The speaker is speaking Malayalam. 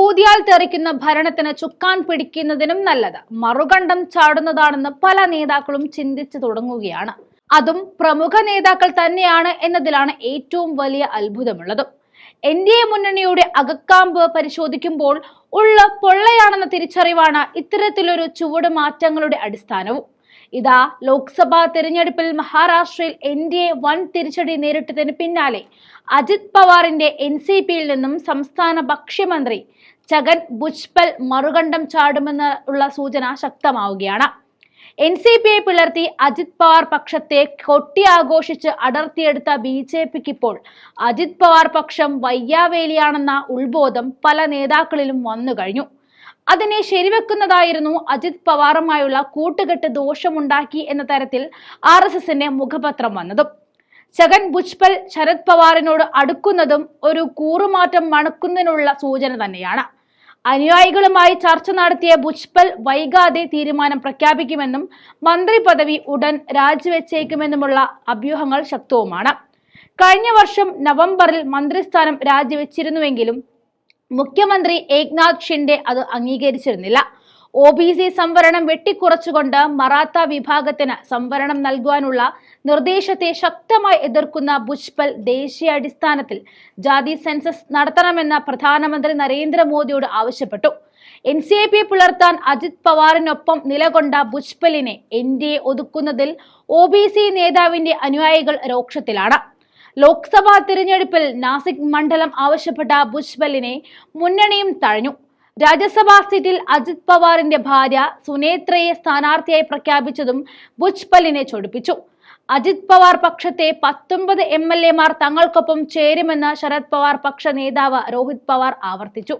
ഊതിയാൽ തെറിക്കുന്ന ഭരണത്തിന് ചുക്കാൻ പിടിക്കുന്നതിനും നല്ലത്. മറുകണ്ഠം ചാടുന്നതാണെന്ന് പല നേതാക്കളും ചിന്തിച്ചു തുടങ്ങുകയാണ്. അതും പ്രമുഖ നേതാക്കൾ തന്നെയാണ് എന്നതിലാണ് ഏറ്റവും വലിയ അത്ഭുതമുള്ളത്. എൻ ഡി എ മുന്നണിയുടെ അകക്കാമ്പ് പരിശോധിക്കുമ്പോൾ ഉള്ള പൊള്ളയാണെന്ന തിരിച്ചറിവാണ് ഇത്തരത്തിലൊരു ചുവട് മാറ്റങ്ങളുടെ അടിസ്ഥാനവും. ഇതാ ലോക്സഭാ തെരഞ്ഞെടുപ്പിൽ മഹാരാഷ്ട്രയിൽ എൻ ഡി എ വൻ തിരിച്ചടി നേരിട്ടതിന് പിന്നാലെ. അജിത് പവാറിന്റെ എൻ സി പിയിൽ നിന്നും സംസ്ഥാന ഭക്ഷ്യമന്ത്രി ചകൻ ഭുജ്പൽ മറുകണ്ഠം ചാടുമെന്ന് ഉള്ള സൂചന ശക്തമാവുകയാണ്. എൻ സി പിയെ പിളർത്തി അജിത് പവാർ പക്ഷത്തെ കൊട്ടിയാഘോഷിച്ച് അടർത്തിയെടുത്ത ബി ജെ പിക്ക് ഇപ്പോൾ അജിത് പവാർ പക്ഷം വയ്യാവേലിയാണെന്ന ഉത്ബോധം പല നേതാക്കളിലും വന്നു കഴിഞ്ഞു അതിനെ ശരിവെക്കുന്നതായിരുന്നു അജിത് പവാറുമായുള്ള കൂട്ടുകെട്ട് ദോഷമുണ്ടാക്കി എന്ന തരത്തിൽ ആർ എസ് എസിന്റെ മുഖപത്രം വന്നതും. ചകൻ ഭുജ്പൽ ശരത് പവാറിനോട് അടുക്കുന്നതും ഒരു കൂറുമാറ്റം മണക്കുന്നതിനുള്ള സൂചന തന്നെയാണ്. അനുയായികളുമായി ചർച്ച നടത്തിയ ഭുജ്പൽ വൈകാതെ തീരുമാനം പ്രഖ്യാപിക്കുമെന്നും മന്ത്രി പദവി ഉടൻ രാജിവെച്ചേക്കുമെന്നുമുള്ള അഭ്യൂഹങ്ങൾ ശക്തവുമാണ്. കഴിഞ്ഞ വർഷം നവംബറിൽ മന്ത്രിസ്ഥാനം രാജിവെച്ചിരുന്നുവെങ്കിലും മുഖ്യമന്ത്രി ഏക്നാഥ് ഷിൻഡെ അത് അംഗീകരിച്ചിരുന്നില്ല. ഒ ബി സി സംവരണം വെട്ടിക്കുറച്ചുകൊണ്ട് മറാത്ത വിഭാഗത്തിന് സംവരണം നൽകുവാനുള്ള നിർദ്ദേശത്തെ ശക്തമായി എതിർക്കുന്ന ഭുജ്പൽ ദേശീയാടിസ്ഥാനത്തിൽ ജാതി സെൻസസ് നടത്തണമെന്ന് പ്രധാനമന്ത്രി നരേന്ദ്രമോദിയോട് ആവശ്യപ്പെട്ടു. എൻ സി എ പി പുലർത്താൻ അജിത് പവാറിനൊപ്പം നിലകൊണ്ട ഭുജ്പലിനെ എൻ ഡി എ ഒതുക്കുന്നതിൽ ഒ ബി സി നേതാവിന്റെ അനുയായികൾ രോക്ഷത്തിലാണ്. ലോക്സഭാ തിരഞ്ഞെടുപ്പിൽ നാസിക് മണ്ഡലം ആവശ്യപ്പെട്ട ഭുജ്ബലിനെ മുന്നണിയും തഴഞ്ഞു. രാജ്യസഭാ സീറ്റിൽ അജിത് പവാറിന്റെ ഭാര്യ സുനേത്രയെ സ്ഥാനാർത്ഥിയായി പ്രഖ്യാപിച്ചതും ഭുജ്പലിനെ ചൊടിപ്പിച്ചു. അജിത് പവാർ പക്ഷത്തെ പത്തൊമ്പത് എം എൽ എമാർ തങ്ങൾക്കൊപ്പം ചേരുമെന്ന് ശരത് പവാർ പക്ഷ നേതാവ് രോഹിത് പവാർ ആവർത്തിച്ചു.